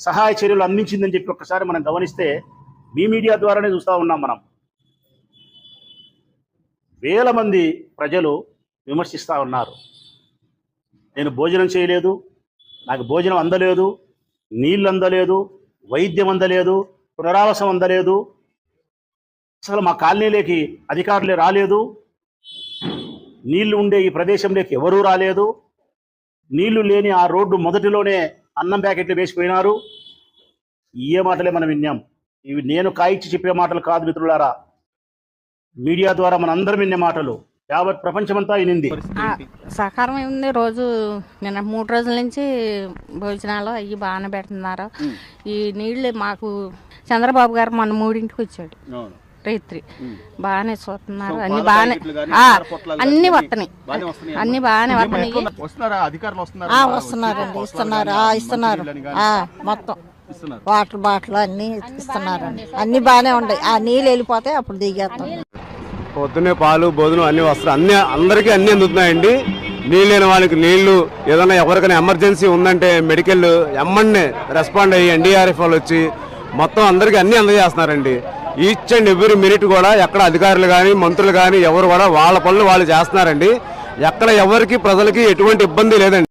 సహాయ చర్యలు అందించిందని చెప్పి ఒక్కసారి మనం గమనిస్తే మీ మీడియా ద్వారానే చూస్తూ ఉన్నాం మనం. వేల మంది ప్రజలు విమర్శిస్తూ ఉన్నారు. నేను భోజనం చేయలేదు నాకు భోజనం అందలేదు నీళ్ళు అందలేదు వైద్యం అందలేదు పునరావాసం అందలేదు. అసలు మా కాలనీలోకి అధికారులే రాలేదు. నీళ్ళు ఉండే ఈ ప్రదేశంలోకి ఎవరూ రాలేదు. నీళ్ళు లేని ఆ రోడ్డు మొదటిలోనే అన్నం ప్యాకెట్లు వేసిపోయినారు. ఏ మాటలే మనం విన్నాం. ఇవి నేను కాయిచ్చి చెప్పే మాటలు కాదు మిత్రులారా. మీడియా ద్వారా మన అందరం వినే మాటలు. యావత్ ప్రపంచమంతా వినింది. ఆ, సహకారం ఉంది రోజు నిన్న మూడు రోజుల నుంచి భోజనాలు అవి బాగానే పెడుతున్నారు. ఈ నీళ్ళు మాకు చంద్రబాబు గారు మొన్న మూడింటికి వచ్చాడు. రైత్రి. బాగానే చూస్తున్నారు. అన్ని బాగానే అన్ని వస్తున్నాయి. అన్ని బాగానే వస్తున్నాయి. వస్తున్నారా? అధికారులు వస్తున్నారా? ఆ, వస్తున్నారండి ఇస్తున్నారు. ఆ, ఇస్తున్నారు. ఆ, మొత్తం. వాటర్ బాటిల్ అన్ని ఇస్తున్నారండి అన్ని బాగానే ఉన్నాయి. ఆ నీళ్ళు వెళ్ళిపోతే అప్పుడు దిగేస్తాం. పొద్దున్నే పాలు భోజనం అన్ని వస్తారు అన్ని అందరికీ అన్ని అందుతున్నాయండి. నీళ్ళు లేని వాళ్ళకి నీళ్ళు ఏదైనా ఎవరికైనా ఎమర్జెన్సీ ఉందంటే మెడికల్ ఎమ్మన్నే రెస్పాండ్ అయ్యి ఎన్డీఆర్ఎఫ్ వాళ్ళు వచ్చి మొత్తం అందరికీ అన్ని అందజేస్తున్నారండి. ఈచ్ అండ్ ఎవ్రీ మినిట్ కూడా. ఎక్కడ అధికారులు కానీ మంత్రులు కానీ ఎవరు కూడా వాళ్ళ పనులు వాళ్ళు చేస్తున్నారండి. ఎక్కడ ఎవరికి ప్రజలకి ఎటువంటి ఇబ్బంది లేదండి.